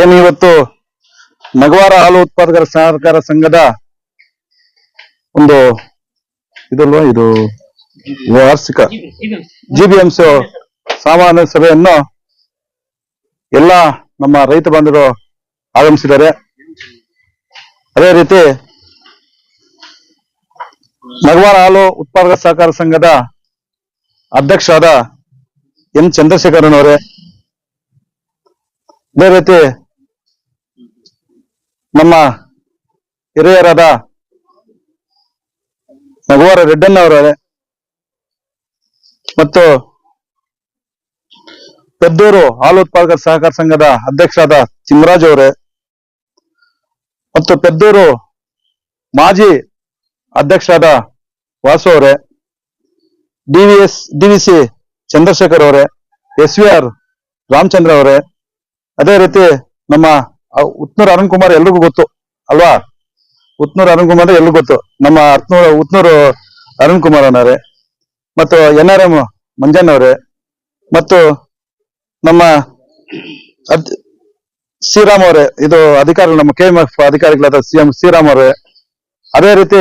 ಏನು ಇವತ್ತು ನಗವಾರ ಹಾಲು ಉತ್ಪಾದಕರ ಸಹಕಾರ ಸಂಘದ ಒಂದು ಇದಲ್ವಾ ಇದು ವಾರ್ಷಿಕ ಜಿಬಿಎಂಸಿ ಸಾಮಾನ್ಯ ಸಭೆಯನ್ನು ಎಲ್ಲ ನಮ್ಮ ರೈತ ಬಾಂಧವರು ಆಗಮಿಸಿದ್ದಾರೆ. ಅದೇ ರೀತಿ ನಗವಾರ ಹಾಲು ಉತ್ಪಾದಕ ಸಹಕಾರ ಸಂಘದ ಅಧ್ಯಕ್ಷರಾದ ಎನ್ ಚಂದ್ರಶೇಖರನ್ ಅವರೇ. ಅದೇ ರೀತಿ ನಮ್ಮ ಹಿರಿಯರಾದ ನಗುವರ ರೆಡ್ಡನ್ನವರೇ ಮತ್ತು ಪೆದ್ದೂರು ಹಾಲು ಉತ್ಪಾದಕರ ಸಹಕಾರ ಸಂಘದ ಅಧ್ಯಕ್ಷರಾದ ಚಿಮರಾಜ್ ಅವರೇ ಮತ್ತು ಪೆದ್ದೂರು ಮಾಜಿ ಅಧ್ಯಕ್ಷರಾದ ವಾಸು ಅವರೇ, ಡಿವಿಎಸ್, ಡಿವಿಸಿ ಚಂದ್ರಶೇಖರ್ ಅವರೇ ಎಸ್ ವಿ ಆರ್ ರಾಮಚಂದ್ರ ಅವರೇ. ಅದೇ ರೀತಿ ನಮ್ಮ ಉತ್ನೂರು ಅರುಣ್ ಕುಮಾರ್ ಎಲ್ರಿಗೂ ಗೊತ್ತು, ಅಲ್ವಾ? ಉತ್ನೂರ್ ಅರುಣ್ ಕುಮಾರ್ ಎಲ್ರಿಗೂ ಗೊತ್ತು. ನಮ್ಮ ಹತ್ನೂರು ಉತ್ನೂರು ಅರುಣ್ ಕುಮಾರ್ ಅವರೇ ಮತ್ತು ಎನ್ ಆರ್ ಎಂ ಮಂಜನ್ ಅವರೇ, ಮತ್ತು ನಮ್ಮ ಶ್ರೀರಾಮ್ ಅವರೇ, ಇದು ಅಧಿಕಾರಿ, ನಮ್ಮ ಕೆ ಎಂ ಎಫ್ ಅಧಿಕಾರಿಗಳಾದ ಸಿ ಎಂ ಶ್ರೀರಾಮ್ ಅವರೇ. ಅದೇ ರೀತಿ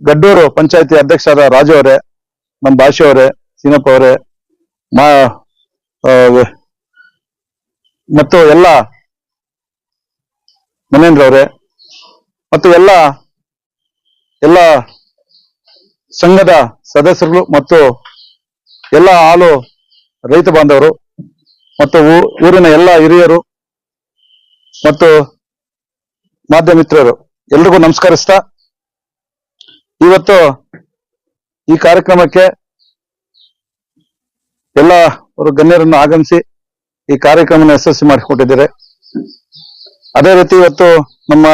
ಗಡ್ಡೂರು ಪಂಚಾಯತಿ ಅಧ್ಯಕ್ಷರಾದ ರಾಜು ಅವರೇ, ನಮ್ಮ ಭಾಷೆ ಅವರೇ, ಸೀನಪ್ಪ ಅವರೇ ಮತ್ತು ಎಲ್ಲ ಮನೇಂದ್ರ ಅವರೇ, ಮತ್ತು ಎಲ್ಲ ಎಲ್ಲ ಸಂಘದ ಸದಸ್ಯರುಗಳು ಮತ್ತು ಎಲ್ಲ ಹಾಲು ರೈತ ಬಾಂಧವರು ಮತ್ತು ಊರಿನ ಎಲ್ಲ ಹಿರಿಯರು ಮತ್ತು ಮಾಧ್ಯಮ ಮಿತ್ರರು, ಎಲ್ರಿಗೂ ನಮಸ್ಕರಿಸ್ತಾ, ಇವತ್ತು ಈ ಕಾರ್ಯಕ್ರಮಕ್ಕೆ ಎಲ್ಲ ಅವರು ಗಣ್ಯರನ್ನು ಆಗಮಿಸಿ ಈ ಕಾರ್ಯಕ್ರಮನ ಯಶಸ್ವಿ ಮಾಡಿಕೊಟ್ಟಿದ್ದಾರೆ. ಅದೇ ರೀತಿ ಇವತ್ತು ನಮ್ಮ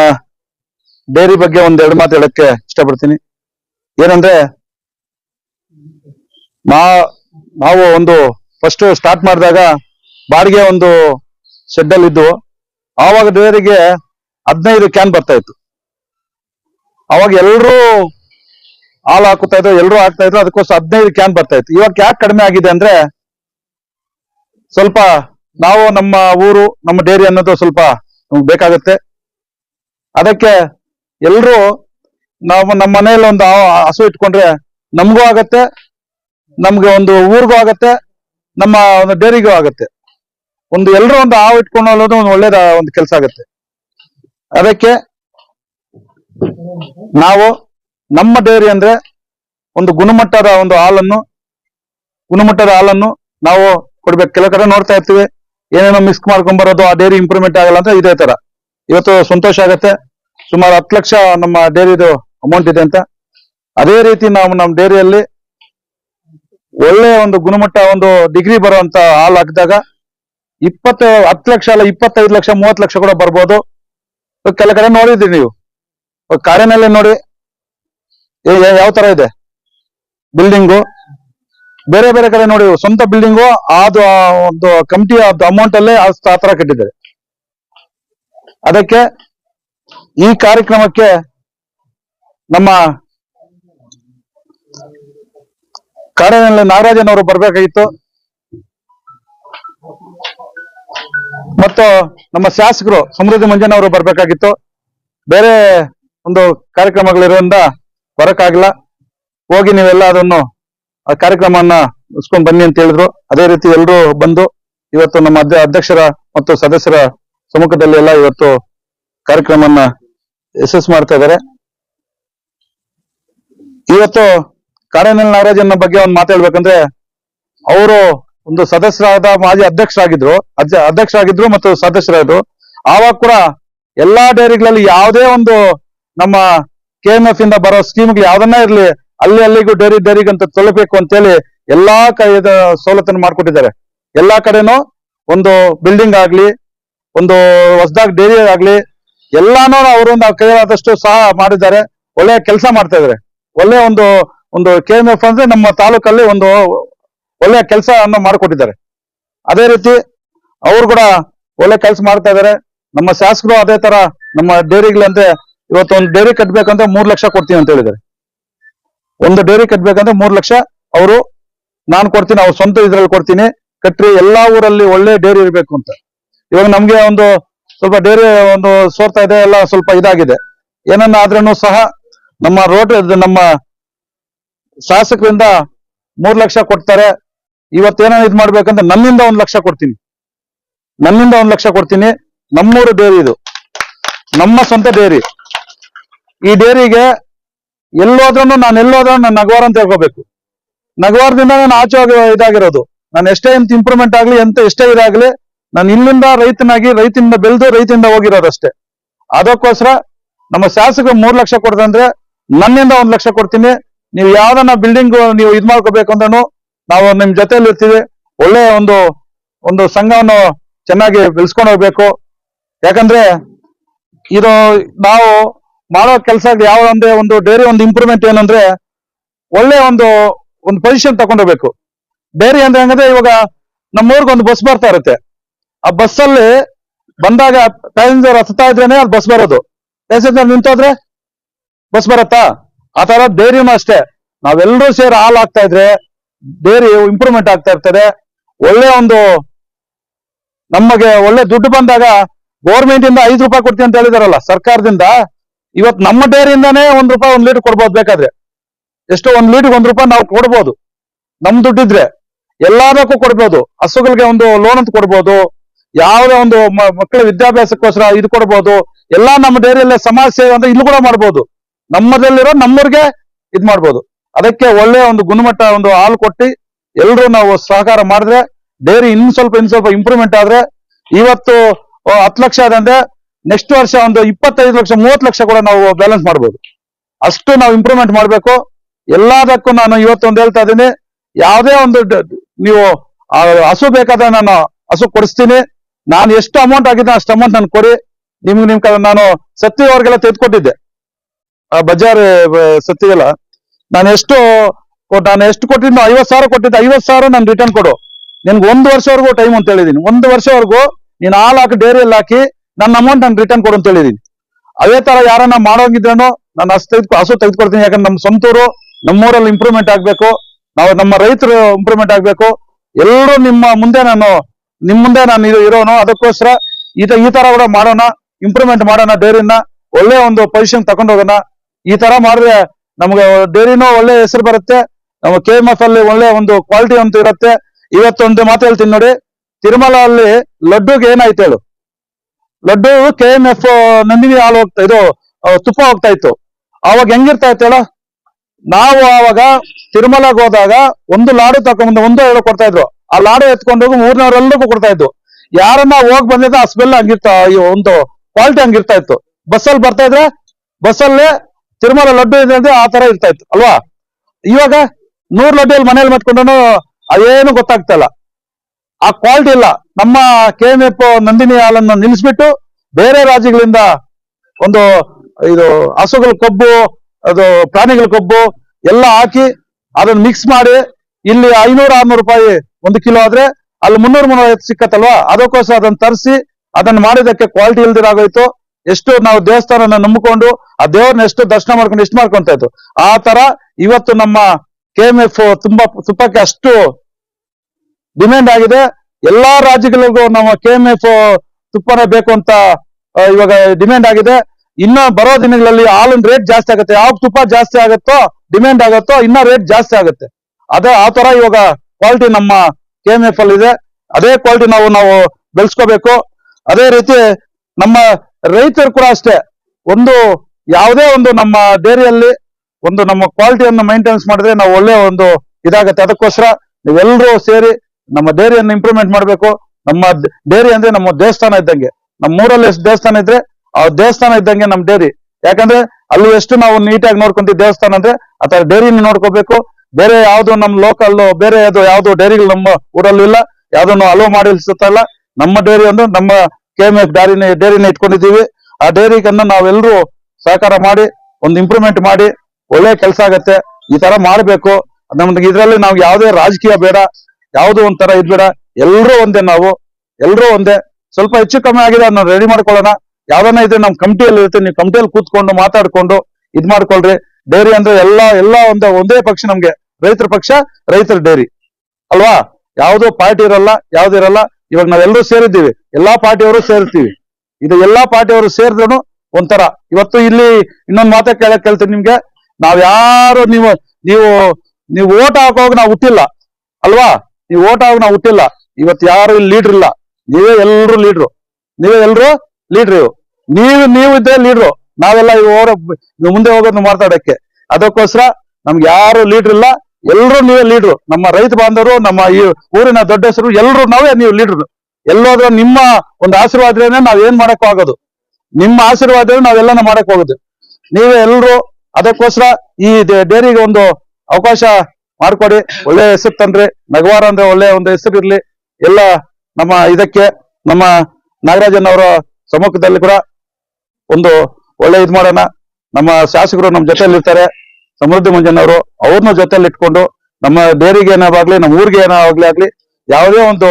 ಡೈರಿ ಬಗ್ಗೆ ಒಂದೆರಡು ಮಾತು ಹೇಳಕ್ಕೆ ಇಷ್ಟಪಡ್ತೀನಿ. ಏನಂದ್ರೆ ನಾ ನಾವು ಒಂದು ಫಸ್ಟ್ ಸ್ಟಾರ್ಟ್ ಮಾಡಿದಾಗ ಬಾಡಿಗೆ ಒಂದು ಶೆಡ್ ಅಲ್ಲಿ ಇದ್ದು ಆವಾಗ ಡೈರಿಗೆ ಹದಿನೈದು ಕ್ಯಾನ್ ಬರ್ತಾ ಇತ್ತು. ಅವಾಗ ಎಲ್ರೂ ಹಾಲು ಹಾಕುತ್ತಾ ಇದ್ರು, ಎಲ್ರು ಹಾಕ್ತಾ ಇದ್ರು, ಅದಕ್ಕೋಸ್ಕರ ಹದಿನೈದು ಕ್ಯಾನ್ ಬರ್ತಾ ಇತ್ತು. ಇವಾಗ ಯಾಕೆ ಕಡಿಮೆ ಆಗಿದೆ ಅಂದ್ರೆ, ಸ್ವಲ್ಪ ನಾವು ನಮ್ಮ ಊರು, ನಮ್ಮ ಡೈರಿ ಅನ್ನೋದು ಸ್ವಲ್ಪ ನಮ್ಗೆ ಬೇಕಾಗುತ್ತೆ. ಅದಕ್ಕೆ ಎಲ್ರೂ ನಾವು ನಮ್ಮ ಮನೆಯಲ್ಲಿ ಒಂದು ಹಸು ಇಟ್ಕೊಂಡ್ರೆ ನಮಗೂ ಆಗತ್ತೆ, ನಮ್ಗೆ ಒಂದು ಊರಿಗೂ ಆಗತ್ತೆ, ನಮ್ಮ ಒಂದು ಡೇರಿಗೂ ಆಗತ್ತೆ. ಒಂದು ಎಲ್ಲರೂ ಒಂದು ಹಾವು ಇಟ್ಕೊಂಡು ಅನ್ನೋದು ಒಂದು ಒಳ್ಳೇದ ಒಂದು ಕೆಲಸ ಆಗತ್ತೆ. ಅದಕ್ಕೆ ನಾವು ನಮ್ಮ ಡೈರಿ ಅಂದ್ರೆ ಒಂದು ಗುಣಮಟ್ಟದ ಒಂದು ಹಾಲನ್ನು, ಗುಣಮಟ್ಟದ ಹಾಲನ್ನು ನಾವು ಕೊಡ್ಬೇಕು. ಕೆಲವು ಕಡೆ ನೋಡ್ತಾ ಇರ್ತೀವಿ. ಏನೇನೋ ಮಿಸ್ ಮಾಡ್ಕೊಂಡ್ ಬರೋದು ಆ ಡೈರಿ ಇಂಪ್ರೂವ್ಮೆಂಟ್ ಆಗಲ್ಲ ಅಂತ ಇದೇ ತರ. ಇವತ್ತು ಸಂತೋಷ ಆಗತ್ತೆ. ಸುಮಾರು ಹತ್ತು ಲಕ್ಷ ನಮ್ಮ ಡೈರಿದು ಅಮೌಂಟ್ ಇದೆ ಅಂತ. ಅದೇ ರೀತಿ ನಾವು ನಮ್ಮ ಡೈರಿಯಲ್ಲಿ ಒಳ್ಳೆ ಒಂದು ಗುಣಮಟ್ಟ, ಒಂದು ಡಿಗ್ರಿ ಬರುವಂತ ಹಾಲ್ ಹಾಕಿದಾಗ ಇಪ್ಪತ್ತು, ಹತ್ತು ಲಕ್ಷ ಅಲ್ಲ, ಇಪ್ಪತ್ತೈದು ಲಕ್ಷ, ಮೂವತ್ತು ಲಕ್ಷ ಕೂಡ ಬರ್ಬೋದು. ಕೆಲ ಕಡೆ ನೋಡಿದ್ರಿ ನೀವು. ಕಾರ್ಯನಲ್ಲಿ ನೋಡಿ ಯಾವ ತರ ಇದೆ? ಬಿಲ್ಡಿಂಗು ಬೇರೆ ಬೇರೆ ಕಡೆ ನೋಡಿ, ಸ್ವಂತ ಬಿಲ್ಡಿಂಗು ಅದು ಒಂದು ಕಮಿಟಿ ಅಮೌಂಟ್ ಅಲ್ಲೇ ಆ ತರ ಕಟ್ಟಿದ್ದಾರೆ. ಅದಕ್ಕೆ ಈ ಕಾರ್ಯಕ್ರಮಕ್ಕೆ ನಮ್ಮ ಕಾರ್ಯನಲ್ಲಿ ನಾಗರಾಜನ್ ಅವರು ಬರ್ಬೇಕಾಗಿತ್ತು. ಮತ್ತು ನಮ್ಮ ಶಾಸಕರು ಸಮೃದ್ಧಿ ಮಂಜನ್ ಅವರು ಬರ್ಬೇಕಾಗಿತ್ತು. ಬೇರೆ ಒಂದು ಕಾರ್ಯಕ್ರಮಗಳಿರೋದ್ರಿಂದ ಬರೋಕ್ಕಾಗಲ್ಲ. ಹೋಗಿ ನೀವೆಲ್ಲ ಅದನ್ನು ಆ ಕಾರ್ಯಕ್ರಮವನ್ನ ಮುಗಿಸ್ಕೊಂಡ್ ಬನ್ನಿ ಅಂತ ಹೇಳಿದ್ರು. ಅದೇ ರೀತಿ ಎಲ್ಲರೂ ಬಂದು ಇವತ್ತು ನಮ್ಮ ಅಧ್ಯ- ಅಧ್ಯಕ್ಷರ ಮತ್ತು ಸದಸ್ಯರ ಸಮ್ಮುಖದಲ್ಲಿ ಎಲ್ಲ ಇವತ್ತು ಕಾರ್ಯಕ್ರಮವನ್ನ ಯಶಸ್ ಮಾಡ್ತಾ ಇದ್ದಾರೆ. ಇವತ್ತು ಕಾರ್ಯನಲ್ ನಾಗರಾಜನ ಬಗ್ಗೆ ಒಂದು ಮಾತಾಡ್ಬೇಕಂದ್ರೆ ಅವರು ಒಂದು ಸದಸ್ಯರಾದ ಮಾಜಿ ಅಧ್ಯಕ್ಷರಾಗಿದ್ರು. ಅಧ್ಯ- ಅಧ್ಯಕ್ಷರಾಗಿದ್ರು ಮತ್ತು ಸದಸ್ಯರಾದ್ರು. ಆವಾಗ ಕೂಡ ಎಲ್ಲಾ ಡೈರಿಗಳಲ್ಲಿ ಯಾವುದೇ ಒಂದು ನಮ್ಮ ಕೆ ಎಂ ಎಫ್ ಇಂದ ಬರೋ ಸ್ಕೀಮ್ಗೆ ಯಾವ್ದನ್ನ ಇರ್ಲಿ ಅಲ್ಲಿ ಅಲ್ಲಿಗೂ ಡೈರಿ ಡೈರಿಗಂತ ತಲುಪಬೇಕು ಅಂತೇಳಿ ಎಲ್ಲಾ ಕೈದ ಸವಲತ್ತನ್ನು ಮಾಡ್ಕೊಟ್ಟಿದ್ದಾರೆ. ಎಲ್ಲಾ ಕಡೆನೂ ಒಂದು ಬಿಲ್ಡಿಂಗ್ ಆಗ್ಲಿ, ಒಂದು ಹೊಸದಾಗಿ ಡೈರಿ ಆಗ್ಲಿ, ಎಲ್ಲಾನು ಅವರೊಂದು ಕೈಲಾದಷ್ಟು ಸಹ ಮಾಡಿದ್ದಾರೆ. ಒಳ್ಳೆ ಕೆಲಸ ಮಾಡ್ತಾ ಇದಾರೆ ಒಳ್ಳೆ ಒಂದು ಒಂದು ಕೆ ಎಂ ಎಫ್ ಅಂದ್ರೆ ನಮ್ಮ ತಾಲೂಕಲ್ಲಿ ಒಂದು ಒಳ್ಳೆ ಕೆಲಸವನ್ನು ಮಾಡಿಕೊಟ್ಟಿದ್ದಾರೆ. ಅದೇ ರೀತಿ ಅವ್ರು ಕೂಡ ಒಳ್ಳೆ ಕೆಲಸ ಮಾಡ್ತಾ ಇದಾರೆ ನಮ್ಮ ಶಾಸಕರು ಅದೇ ತರ ನಮ್ಮ ಡೈರಿಗಳಂತೆ ಇವತ್ತು ಒಂದು ಡೈರಿ ಕಟ್ಬೇಕಂದ್ರೆ ಮೂರ್ ಲಕ್ಷ ಕೊಡ್ತೀವಿ ಅಂತ ಹೇಳಿದ್ದಾರೆ. ಒಂದು ಡೇರಿ ಕಟ್ಬೇಕಂದ್ರೆ ಮೂರ್ ಲಕ್ಷ ಅವರು ನಾನು ಕೊಡ್ತೀನಿ, ಅವ್ರ ಸ್ವಂತ ಇದ್ರಲ್ಲಿ ಕೊಡ್ತೀನಿ, ಕಟ್ರಿ, ಎಲ್ಲಾ ಊರಲ್ಲಿ ಒಳ್ಳೆ ಡೇರಿ ಇರಬೇಕು ಅಂತ. ಇವಾಗ ನಮ್ಗೆ ಒಂದು ಸ್ವಲ್ಪ ಡೇರಿ ಒಂದು ಸೋರ್ತಾ ಇದೆ, ಎಲ್ಲ ಸ್ವಲ್ಪ ಇದಾಗಿದೆ. ಏನನ್ನ ಆದ್ರೂ ಸಹ ನಮ್ಮ ರೋಡ್ ನಮ್ಮ ಶಾಸಕರಿಂದ ಮೂರ್ ಲಕ್ಷ ಕೊಡ್ತಾರೆ. ಇವತ್ತೇನೋ ಇದ್ ಮಾಡ್ಬೇಕಂದ್ರೆ ನನ್ನಿಂದ ಒಂದ್ ಲಕ್ಷ ಕೊಡ್ತೀನಿ. ನನ್ನಿಂದ ಒಂದ್ ಲಕ್ಷ ಕೊಡ್ತೀನಿ. ನಮ್ಮೂರು ಡೇರಿ ಇದು. ನಮ್ಮ ಸ್ವಂತ ಡೇರಿ. ಈ ಡೇರಿಗೆ ಎಲ್ಲೋದ್ರೂ ನಾನು ಎಲ್ಲೋದ್ರೂ ನಾನು ನಗವಾರ ಅಂತ ಹೇಳ್ಕೋಬೇಕು. ನಗವಾರದಿಂದ ನಾನು ಆಚೆ ಇದಾಗಿರೋದು. ನಾನು ಎಷ್ಟೇ ಎಂತ ಇಂಪ್ರೂವ್ಮೆಂಟ್ ಆಗ್ಲಿ, ಎಂತ ಎಷ್ಟೇ ಇದಾಗ್ಲಿ, ನಾನು ಇಲ್ಲಿಂದ ರೈತನಾಗಿ, ರೈತನಿಂದ ಬೆಳೆದು ರೈತರಿಂದ ಹೋಗಿರೋದಷ್ಟೇ. ಅದಕ್ಕೋಸ್ಕರ ನಮ್ಮ ಶಾಸಕರು ಮೂರ್ ಲಕ್ಷ ಕೊಡ್ದಂದ್ರೆ ನನ್ನಿಂದ ಒಂದ್ ಲಕ್ಷ ಕೊಡ್ತೀನಿ. ನೀವು ಯಾವ್ದನ್ನ ಬಿಲ್ಡಿಂಗ್ ನೀವು ಇದ್ ಮಾಡ್ಕೋಬೇಕು ಅಂದ್ರೂ ನಾವು ನಿಮ್ ಜೊತೆಯಲ್ಲಿ ಇರ್ತೀವಿ. ಒಳ್ಳೆ ಒಂದು ಒಂದು ಸಂಘವನ್ನು ಚೆನ್ನಾಗಿ ಬೆಳೆಸ್ಕೊಂಡು ಹೋಗ್ಬೇಕು. ಯಾಕಂದ್ರೆ ಇದು ನಾವು ಮಾಡೋ ಕೆಲಸ ಯಾವ ಒಂದೇ ಒಂದು ಡೈರಿ ಒಂದು ಇಂಪ್ರೂವ್ಮೆಂಟ್ ಏನಂದ್ರೆ ಒಳ್ಳೆ ಒಂದು ಒಂದು ಪೊಸಿಷನ್ ತಗೊಂಡೋಗ್ಬೇಕು ಡೈರಿ ಅಂದ್ರೆ ಹೆಂಗಂದ್ರೆ ಇವಾಗ ನಮ್ಮೂರ್ಗೆ ಒಂದು ಬಸ್ ಬರ್ತಾ ಇರುತ್ತೆ. ಆ ಬಸ್ ಅಲ್ಲಿ ಬಂದಾಗ ಪ್ಯಾಸೆಂಜರ್ ಹತ್ತಾ ಇದ್ರೇನೆ ಅದು ಬಸ್ ಬರೋದು. ಪ್ಯಾಸೆಂಜರ್ ನಿಂತೋದ್ರೆ ಬಸ್ ಬರತ್ತಾ? ಆ ತರ ಡೈರಿನೂ ಅಷ್ಟೇ. ನಾವೆಲ್ಲರೂ ಸೇರಿ ಹಾಲ್ ಆಗ್ತಾ ಇದ್ರೆ ಡೈರಿ ಇಂಪ್ರೂವ್ಮೆಂಟ್ ಆಗ್ತಾ ಇರ್ತದೆ. ಒಳ್ಳೆ ಒಂದು ನಮಗೆ ಒಳ್ಳೆ ದುಡ್ಡು ಬಂದಾಗ ಗೌರ್ಮೆಂಟ್ ಇಂದ ಐದು ರೂಪಾಯಿ ಕೊಡ್ತೀನಿ ಅಂತ ಹೇಳಿದಾರಲ್ಲ ಸರ್ಕಾರದಿಂದ ಇವತ್ ನಮ್ಮ ಡೈರಿಯಿಂದಾನೇ ಒಂದ್ ರೂಪಾಯಿ ಒಂದ್ ಲೀಟರ್ ಕೊಡ್ಬೋದು ಬೇಕಾದ್ರೆ. ಎಷ್ಟು ಒಂದ್ ಲೀಟರ್ ಒಂದ್ ರೂಪಾಯಿ ನಾವು ಕೊಡ್ಬೋದು. ನಮ್ ದುಡ್ಡಿದ್ರೆ ಎಲ್ಲದಕ್ಕೂ ಕೊಡ್ಬೋದು. ಹಸುಗಳಿಗೆ ಒಂದು ಲೋನ್ ಅಂತ ಕೊಡ್ಬೋದು. ಯಾವುದೇ ಒಂದು ಮಕ್ಕಳ ವಿದ್ಯಾಭ್ಯಾಸಕ್ಕೋಸ್ಕರ ಇದು ಕೊಡ್ಬೋದು. ಎಲ್ಲಾ ನಮ್ಮ ಡೈರಿಯಲ್ಲೇ ಸಮಾಜ ಸೇವೆ ಅಂತ ಇಲ್ಲೂ ಕೂಡ ಮಾಡ್ಬೋದು. ನಮ್ಮದಲ್ಲಿರೋ ನಮ್ಮೂರ್ಗೆ ಇದ್ ಮಾಡ್ಬೋದು. ಅದಕ್ಕೆ ಒಳ್ಳೆ ಒಂದು ಗುಣಮಟ್ಟ ಒಂದು ಹಾಲು ಕೊಟ್ಟು ಎಲ್ರು ನಾವು ಸಹಕಾರ ಮಾಡಿದ್ರೆ, ಡೈರಿ ಇನ್ ಸ್ವಲ್ಪ ಇನ್ ಸ್ವಲ್ಪ ಇಂಪ್ರೂವ್ಮೆಂಟ್ ಆದ್ರೆ, ಇವತ್ತು ಹತ್ತು ಲಕ್ಷ ಅದಂದ್ರೆ ನೆಕ್ಸ್ಟ್ ವರ್ಷ ಒಂದು ಇಪ್ಪತ್ತೈದು ಲಕ್ಷ, ಮೂವತ್ತು ಲಕ್ಷ ಕೂಡ ನಾವು ಬ್ಯಾಲೆನ್ಸ್ ಮಾಡ್ಬೋದು. ಅಷ್ಟು ನಾವು ಇಂಪ್ರೂವ್ಮೆಂಟ್ ಮಾಡಬೇಕು. ಎಲ್ಲದಕ್ಕೂ ನಾನು ಇವತ್ತೊಂದು ಹೇಳ್ತಾ ಇದ್ದೀನಿ. ಯಾವುದೇ ಒಂದು ನೀವು ಹಸು ಬೇಕಾದ್ರೆ ನಾನು ಹಸು ಕೊಡಿಸ್ತೀನಿ. ನಾನು ಎಷ್ಟು ಅಮೌಂಟ್ ಆಗಿದ್ದೆ ಅಷ್ಟು ಅಮೌಂಟ್ ನಾನು ಕೊಡಿ. ನಿಮ್ಗೆ ನಿಮ್ ನಾನು ಸತ್ತಿವರೆಗೆಲ್ಲ ತೆಗೆದುಕೊಟ್ಟಿದ್ದೆ. ಆ, ಬಜಾರ್ ಸತ್ತಿಗೆಲ್ಲ. ನಾನು ಎಷ್ಟು ನಾನು ಎಷ್ಟು ಕೊಟ್ಟಿದ್ದು ಐವತ್ತು ಸಾವಿರ ಕೊಟ್ಟಿದ್ದೆ. ಐವತ್ತು ಸಾವಿರ ನಾನು ರಿಟರ್ನ್ ಕೊಡು. ನಿನ್ಗೆ ಒಂದು ವರ್ಷವರೆಗೂ ಟೈಮ್ ಅಂತ ಹೇಳಿದೀನಿ ಒಂದು ವರ್ಷವರೆಗೂ ನೀನು ಹಾಲು ಹಾಕಿ ಡೈರಿಯಲ್ಲಿ ಹಾಕಿ ನನ್ನ ಅಮೌಂಟ್ ನಾನು ರಿಟರ್ನ್ ಕೊಡು ಅಂತ ಹೇಳಿದೀನಿ. ಅದೇ ತರ ಯಾರನ್ನ ಮಾಡೋಂಗಿದ್ರೇನು ನಾನು ಹಸು ತೆಗೆದು ಹಸು ತೆಗೆದುಕೊಡ್ತೀನಿ. ಯಾಕಂದ್ರೆ ನಮ್ಮ ಸ್ವಂತೂರು ನಮ್ಮೂರಲ್ಲಿ ಇಂಪ್ರೂವ್ಮೆಂಟ್ ಆಗ್ಬೇಕು. ನಾವು ನಮ್ಮ ರೈತರು ಇಂಪ್ರೂವ್ಮೆಂಟ್ ಆಗ್ಬೇಕು. ಎಲ್ಲರೂ ನಿಮ್ಮ ಮುಂದೆ ನಾನು ನಿಮ್ ಮುಂದೆ ನಾನು ಇರೋನು. ಅದಕ್ಕೋಸ್ಕರ ಈ ತ- ಈ ತರ ಕೂಡ ಮಾಡೋಣ. ಇಂಪ್ರೂವ್ಮೆಂಟ್ ಮಾಡೋಣ ಡೈರಿನ. ಒಳ್ಳೆ ಒಂದು ಪೊಸಿಷನ್ ತಗೊಂಡು ಹೋಗೋಣ. ಈ ತರ ಮಾಡಿದ್ರೆ ನಮ್ಗೆ ಡೈರಿನೂ ಒಳ್ಳೆ ಹೆಸರು ಬರುತ್ತೆ. ನಮ್ಮ ಕೆ ಎಂ ಎಫ್ ಅಲ್ಲಿ ಒಳ್ಳೆ ಒಂದು ಕ್ವಾಲಿಟಿ ಅಂತ ಇರುತ್ತೆ. ಇವತ್ತೊಂದು ಮಾತು ಹೇಳ್ತೀನಿ ನೋಡಿ. ತಿರುಮಲ ಅಲ್ಲಿ ಲಡ್ಡುಗೆ ಏನಾಯ್ತು ಹೇಳು. Laddu K M F Nandini ಹಾಲು ಹೋಗ್ತಾ ಇದು ತುಪ್ಪ ಹೋಗ್ತಾ ಇತ್ತು. ಅವಾಗ ಹೆಂಗಿರ್ತಾ ಇತ್ತು ಹೇಳ? ನಾವು ಅವಾಗ ತಿರುಮಲಗೆ ಹೋದಾಗ ಒಂದು ಲಾಡು ತಕೊಂಡ್ಬಂದು ಒಂದು ಎರಡು ಕೊಡ್ತಾ ಇದ್ರು. ಆ ಲಾಡು ಎತ್ಕೊಂಡೋಗಿ ಊರಿನವರೆಲ್ಲರಿಗೂ ಕೊಡ್ತಾ ಇದ್ರು. ಯಾರನ್ನ ಹೋಗ್ ಬಂದಿದ್ರೆ ಆ ಸ್ಮೆಲ್ ಹಂಗಿರ್ತಾ ಒಂದು ಕ್ವಾಲಿಟಿ ಹಂಗಿರ್ತಾ ಇತ್ತು. ಬಸ್ಸಲ್ಲಿ ಬರ್ತಾ ಇದ್ರೆ, ಬಸ್ಸಲ್ಲಿ ತಿರುಮಲ ಲಡ್ಡು ಇದೆ ಅಂದ್ರೆ ಆ ತರ ಇರ್ತಾ ಇತ್ತು. ಅಲ್ವಾ? ಇವಾಗ ನೂರ್ ಲಡ್ಡು ಮನೇಲಿ ಮಾಡ್ಕೊಂಡು ಅದೇನು ಗೊತ್ತಾಗ್ತಾ ಇಲ್ಲ. ಆ ಕ್ವಾಲಿಟಿ ಇಲ್ಲ. ನಮ್ಮ ಕೆ ಎಂ ಎಫ್ ನಂದಿನಿ ಹಾಲನ್ನು ನಿಲ್ಲಿಸ್ಬಿಟ್ಟು ಬೇರೆ ರಾಜ್ಯಗಳಿಂದ ಒಂದು ಇದು ಹಸುಗಳ ಕೊಬ್ಬು, ಅದು ಪ್ರಾಣಿಗಳ ಕೊಬ್ಬು ಎಲ್ಲ ಹಾಕಿ ಅದನ್ನ ಮಿಕ್ಸ್ ಮಾಡಿ ಇಲ್ಲಿ ಐನೂರು ಆರ್ನೂರು ರೂಪಾಯಿ ಒಂದು ಕಿಲೋ ಆದ್ರೆ ಅಲ್ಲಿ ಮುನ್ನೂರ ಮುನ್ನೂರೈವತ್ತು ಸಿಕ್ಕತ್ತಲ್ವಾ? ಅದಕ್ಕೋಸ್ಕರ ಅದನ್ನ ತರಿಸಿ ಅದನ್ನ ಮಾಡಿದಕ್ಕೆ ಕ್ವಾಲಿಟಿ ಇಲ್ದಿರಾಗೋಯ್ತು. ಎಷ್ಟು ನಾವು ದೇವಸ್ಥಾನನ ನಂಬಿಕೊಂಡು ಆ ದೇವ್ರನ್ನ ಎಷ್ಟು ದರ್ಶನ ಮಾಡ್ಕೊಂಡು ಎಷ್ಟು ಮಾಡ್ಕೊಂತ ಇತ್ತು ಆ ತರ ಇವತ್ತು ನಮ್ಮ ಕೆ ಎಂ ಎಫ್ ತುಂಬಾ ತುಪ್ಪಕ್ಕೆ ಅಷ್ಟು ಡಿಮ್ಯಾಂಡ್ ಆಗಿದೆ. ಎಲ್ಲಾ ರಾಜ್ಯಗಳಿಗೂ ನಮ್ಮ ಕೆ ಎಂ ಎಫ್ ತುಪ್ಪನೇ ಬೇಕು ಅಂತ ಇವಾಗ ಡಿಮ್ಯಾಂಡ್ ಆಗಿದೆ. ಇನ್ನ ಬರೋ ದಿನಗಳಲ್ಲಿ ಹಾಲಿನ ರೇಟ್ ಜಾಸ್ತಿ ಆಗುತ್ತೆ. ಯಾವ ತುಪ್ಪ ಜಾಸ್ತಿ ಆಗುತ್ತೋ ಡಿಮ್ಯಾಂಡ್ ಆಗುತ್ತೋ, ಇನ್ನ ರೇಟ್ ಜಾಸ್ತಿ ಆಗುತ್ತೆ. ಅದೇ ಆ ತರ ಇವಾಗ ಕ್ವಾಲಿಟಿ ನಮ್ಮ ಕೆ ಎಂ ಎಫ್ ಅಲ್ಲಿ ಇದೆ. ಅದೇ ಕ್ವಾಲಿಟಿ ನಾವು ನಾವು ಬೆಳೆಸ್ಕೋಬೇಕು. ಅದೇ ರೀತಿ ನಮ್ಮ ರೈತರು ಕೂಡ ಅಷ್ಟೇ. ಒಂದು ಯಾವುದೇ ಒಂದು ನಮ್ಮ ಡೇರಿಯಲ್ಲಿ ಒಂದು ನಮ್ಮ ಕ್ವಾಲಿಟಿಯನ್ನು ಮೈಂಟೈನ್ಸ್ ಮಾಡಿದ್ರೆ ನಾವು ಒಳ್ಳೆ ಒಂದು ಇದಾಗುತ್ತೆ. ಅದಕ್ಕೋಸ್ಕರ ನೀವೆಲ್ಲರೂ ಸೇರಿ ನಮ್ಮ ಡೇರಿಯನ್ನು ಇಂಪ್ರೂವ್ಮೆಂಟ್ ಮಾಡಬೇಕು. ನಮ್ಮ ಡೇರಿ ಅಂದ್ರೆ ನಮ್ಮ ದೇವಸ್ಥಾನ ಇದ್ದಂಗೆ. ನಮ್ಮ ಊರಲ್ಲಿ ಎಷ್ಟು ದೇವಸ್ಥಾನ ಇದ್ರೆ ಆ ದೇವಸ್ಥಾನ ಇದ್ದಂಗೆ ನಮ್ಮ ಡೇರಿ. ಯಾಕಂದ್ರೆ ಅಲ್ಲಿ ಎಷ್ಟು ನಾವು ನೀಟಾಗಿ ನೋಡ್ಕೊಂತೀವಿ ದೇವಸ್ಥಾನ ಅಂದ್ರೆ ಆ ಡೇರಿನ ನೋಡ್ಕೋಬೇಕು. ಬೇರೆ ಯಾವ್ದು ನಮ್ಮ ಲೋಕಲ್ ಬೇರೆ ಯಾವ್ದು ಯಾವ್ದು ಡೈರಿಗಳು ನಮ್ಮ ಊರಲ್ಲೂ ಇಲ್ಲ. ಯಾವ್ದನ್ನು ಅಲೋ ಮಾಡಿಲ್ಸುತ್ತಲ್ಲ ನಮ್ಮ ಡೇರಿ ಅಂದ್ರೆ ನಮ್ಮ ಕೆ ಎಂ ಎಫ್ ಡೈರಿನ ಡೈರಿನ ಇಟ್ಕೊಂಡಿದ್ದೀವಿ. ಆ ಡೈರಿಗನ್ನ ನಾವೆಲ್ಲರೂ ಸಹಕಾರ ಮಾಡಿ, ಒಂದು ಇಂಪ್ರೂವ್ಮೆಂಟ್ ಮಾಡಿ, ಒಳ್ಳೆ ಕೆಲಸ ಆಗತ್ತೆ. ಈ ತರ ಮಾಡ್ಬೇಕು. ನಮ್ದು ಇದರಲ್ಲಿ ನಾವು ಯಾವುದೇ ರಾಜಕೀಯ ಬೇಡ. ಯಾವ್ದು ಒಂಥರ ಇದ್ಬೇಡ. ಎಲ್ಲರೂ ಒಂದೇ ನಾವು. ಎಲ್ಲರೂ ಒಂದೇ. ಸ್ವಲ್ಪ ಹೆಚ್ಚು ಕಮ್ಮಿ ಆಗಿದೆ, ಅದನ್ನ ರೆಡಿ ಮಾಡ್ಕೊಳ್ಳೋಣ. ಯಾವ್ದನ್ನ ಇದ್ರೆ ನಮ್ ಕಮಿಟಿಯಲ್ಲಿ ಇರುತ್ತೆ ನೀವು ಕಮಿಟಿಯಲ್ಲಿ ಕೂತ್ಕೊಂಡು ಮಾತಾಡ್ಕೊಂಡು ಇದ್ ಮಾಡ್ಕೊಳ್ರಿ. ಡೈರಿ ಅಂದ್ರೆ ಎಲ್ಲಾ ಎಲ್ಲಾ ಒಂದೇ ಒಂದೇ ಪಕ್ಷ ನಮ್ಗೆ. ರೈತರ ಪಕ್ಷ, ರೈತರ ಡೈರಿ. ಅಲ್ವಾ? ಯಾವುದು ಪಾರ್ಟಿ ಇರಲ್ಲ, ಯಾವ್ದು ಇರಲ್ಲ, ಇವಾಗ ನಾವೆಲ್ಲರೂ ಸೇರಿದ್ದೀವಿ. ಎಲ್ಲಾ ಪಾರ್ಟಿಯವರು ಸೇರ್ತೀವಿ. ಇದು ಎಲ್ಲಾ ಪಾರ್ಟಿಯವರು ಸೇರಿದ್ರು ಒಂಥರ. ಇವತ್ತು ಇಲ್ಲಿ ಇನ್ನೊಂದು ಮಾತ ಕೇಳಕ್ ಕೇಳ್ತೀನಿ ನಿಮ್ಗೆ. ನಾವ್ ಯಾರು ನೀವು ನೀವು ನೀವು ಓಟ್ ಹಾಕೋವಾಗ ನಾವು ಹುಟ್ಟಿಲ್ಲ. ಅಲ್ವಾ? ನೀವು ಓಟ್ ಆಗ ನಾವು ಹುಟ್ಟಿಲ್ಲ. ಇವತ್ತು ಯಾರು ಇಲ್ಲಿ ಲೀಡರ್ ಇಲ್ಲ. ನೀವೇ ಎಲ್ರು ಲೀಡ್ರು ನೀವೇ ಎಲ್ರು ಇವು ನೀವು ನೀವು ಇದ್ದೇ ಲೀಡ್ರು ನಾವೆಲ್ಲ ಹೋರ ಮುಂದೆ ಹೋಗೋದು ಮಾತಾಡಕ್ಕೆ. ಅದಕ್ಕೋಸ್ಕರ ನಮ್ಗೆ ಯಾರು ಲೀಡರ್ ಇಲ್ಲ. ಎಲ್ರು ನೀವೇ ಲೀಡ್ರು ನಮ್ಮ ರೈತ ಬಾಂಧವರು, ನಮ್ಮ ಈ ಊರಿನ ದೊಡ್ಡ ಹೆಸರು, ಎಲ್ರು ನಾವೇ ನೀವು ಲೀಡರ್ ಎಲ್ಲೋದ್ರೂ ನಿಮ್ಮ ಒಂದು ಆಶೀರ್ವಾದನೇ ನಾವ್ ಏನ್ ಮಾಡಕ್ ಆಗೋದು. ನಿಮ್ಮ ಆಶೀರ್ವಾದ ನಾವೆಲ್ಲನ ಮಾಡಕ್ ಹೋಗೋದು. ನೀವೇ ಎಲ್ರು ಅದಕ್ಕೋಸ್ಕರ ಈ ಡೇರಿಗೆ ಒಂದು ಅವಕಾಶ ಮಾಡ್ಕೊಡಿ ಒಳ್ಳೆ ಹೆಸರು ತಂದ್ರಿ. ನಗವಾರ ಅಂದ್ರೆ ಒಳ್ಳೆ ಒಂದು ಹೆಸರು ಇರ್ಲಿ. ಎಲ್ಲ ನಮ್ಮ ಇದಕ್ಕೆ, ನಮ್ಮ ನಾಗರಾಜನ್ ಅವರ ಸಮ್ಮುಖದಲ್ಲಿ ಕೂಡ ಒಂದು ಒಳ್ಳೆ ಇದ್ ಮಾಡೋಣ. ನಮ್ಮ ಶಾಸಕರು ನಮ್ಮ ಜೊತೆಲಿ ಇರ್ತಾರೆ ಸಮೃದ್ಧಿ ಮಂಜನ್ ಅವರು ಅವ್ರನ್ನ ಜೊತೆಯಲ್ಲಿ ಇಟ್ಕೊಂಡು ನಮ್ಮ ಡೇರಿಗೆ ಏನಾಗ್ಲಿ, ನಮ್ಮ ಊರಿಗೆ ಏನಾಗ್ಲಿ ಆಗ್ಲಿ, ಯಾವುದೇ ಒಂದು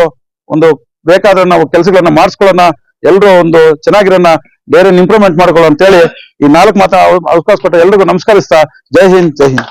ಒಂದು ಬೇಕಾದ್ರೆ ನಾವು ಕೆಲಸಗಳನ್ನ ಮಾಡಿಸ್ಕೊಳ್ಳೋಣ. ಎಲ್ರು ಒಂದು ಚೆನ್ನಾಗಿರೋಣ. ಡೇರಿನ ಇಂಪ್ರೂವ್ಮೆಂಟ್ ಮಾಡ್ಕೊಳ್ಳೋ ಅಂತೇಳಿ ಈ ನಾಲ್ಕು ಮಾತಾ ಅವಕಾಶ ಕೊಟ್ಟ ಎಲ್ರಿಗೂ ನಮಸ್ಕರಿಸ್ತಾ, ಜೈ ಹಿಂದ್ ಜೈ ಹಿಂದ್.